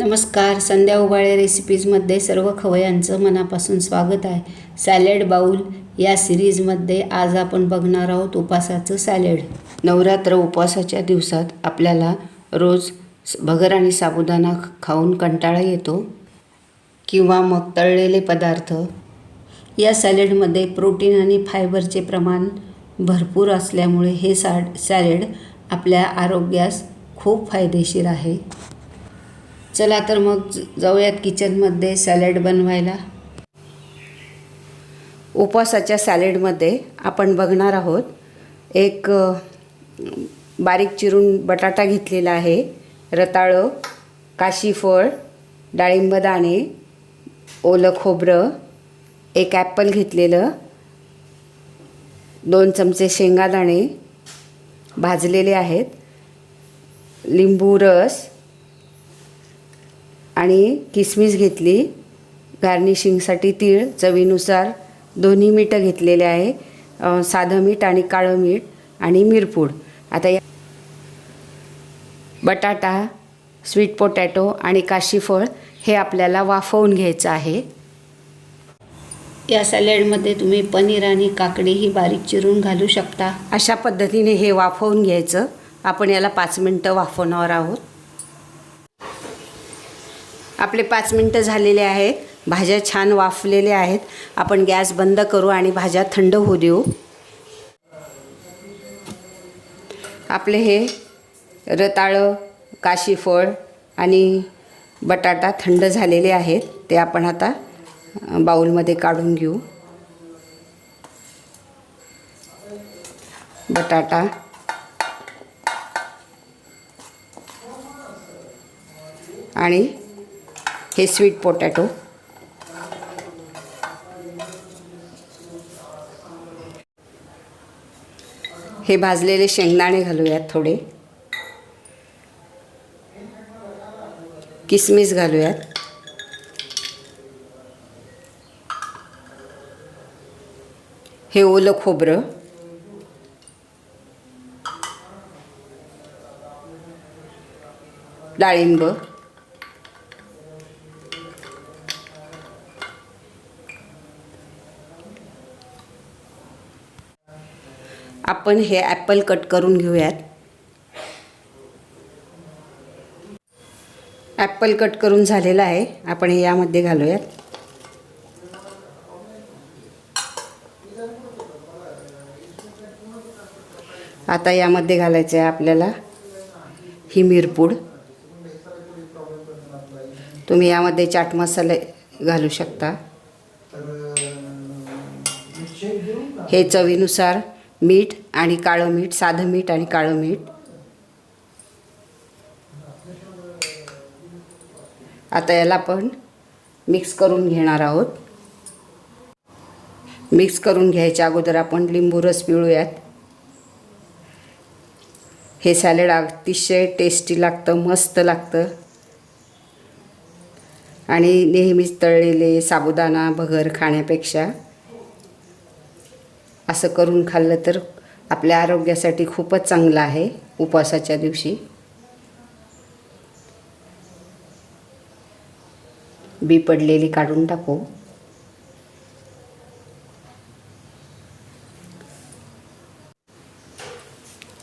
नमस्कार. संध्या उबाळे रेसिपीजमध्ये सर्व खवयांचं मनापासून स्वागत आहे. सॅलेड बाऊल या सिरीजमध्ये आज आपण बघणार आहोत उपासाचं सॅलेड नवरात्र उपवासाच्या दिवसात आपल्याला रोज भगर आणि साबुदाणा खाऊन कंटाळा येतो किंवा मग तळलेले पदार्थ. या सॅलेडमध्ये प्रोटीन आणि फायबरचे प्रमाण भरपूर असल्यामुळे हे सॅड सॅलेड आपल्या आरोग्यास खूप फायदेशीर आहे. चला तर मग जाऊयात किचनमध्ये सॅलेड बनवायला. उपवासाच्या सॅलेडमध्ये आपण बघणार आहोत एक बारीक चिरून बटाटा घेतलेला आहे रताळं काशीफळ डाळिंब दाणे ओलं खोबरं एक ॲपल घेतलेलं दोन चमचे शेंगादाणे भाजलेले आहेत लिंबू रस आणि किसमिस घेतली. गार्निशिंगसाठी तीळ चवीनुसार दोन्ही मीठं घेतलेले आहे. साधं मीठ आणि काळं मीठ आणि मिरपूड. आता या बटाटा स्वीट पोटॅटो आणि काशीफळ हे आपल्याला वाफवून घ्यायचं आहे. या सॅलेडमध्ये तुम्ही पनीर आणि काकडीही बारीक चिरून घालू शकता. अशा पद्धतीने हे वाफवून घ्यायचं. आपण याला पाच मिनटं वाफवणार आहोत. आपले पाच मिनटं झालेले आहेत. भाज्या छान वाफलेल्या आहेत. आपण गॅस बंद करू आणि भाज्या थंड होऊ देऊ. आपले हे रताळं काशीफळ आणि बटाटा थंड झालेले आहेत. ते आपण आता बाऊलमध्ये काढून घेऊ. बटाटा. आणि हे स्वीट पोटॅटो हे भाजलेले शेंगदाणे घालूयात थोडे. किसमिस घालूयात. हे ओलं खोबरं. डाळिंब. आपण हे ॲपल कट करून घेऊयात. ॲपल कट करून झालेला आहे. आपण हे यामध्ये घालूयात. आता यामध्ये घालायचं आहे आपल्याला ही मिरपूड तुम्ही यामध्ये चाट मसाले घालू शकता. हे चवीनुसार मीठ आणि काळं मीठ साधं मीठ आणि काळं मीठ. आता याला आपण मिक्स करून घेणार आहोत. मिक्स करून घ्यायच्या अगोदर आपण लिंबू रस पिळूयात. हे सॅलेड अतिशय टेस्टी लागतं मस्त लागतं. आणि नेहमीच तळलेले साबुदाणा भगर खाण्यापेक्षा असं करून खाल्लं तर आपल्या आरोग्यासाठी खूपच चांगलं आहे उपवासाच्या दिवशी. बी पडलेली काढून टाकू.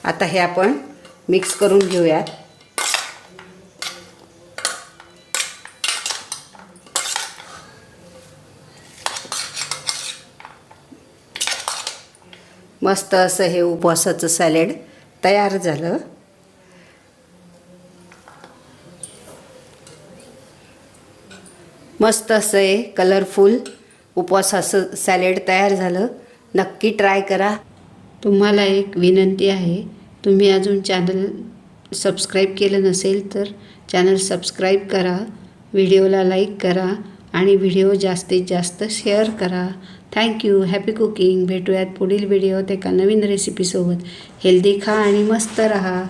आता हे आपण मिक्स करून घेऊयात. मस्त असं हे उपवासाचं सॅलेड तयार झालं. मस्त असं हे कलरफुल उपवासाचं सॅलेड तयार झालं. नक्की ट्राय करा. तुम्हाला एक विनंती आहे तुम्ही अजून चॅनल सबस्क्राईब केलं नसेल तर चॅनल सबस्क्राईब करा. व्हिडिओला लाईक करा. आणि व्हिडिओ जास्तीत जास्त शेअर करा. थँक्यू हॅपी कुकिंग भेटूयात पुढील व्हिडिओत एका नवीन रेसिपीसोबत हेल्दी खा आणि मस्त रहा.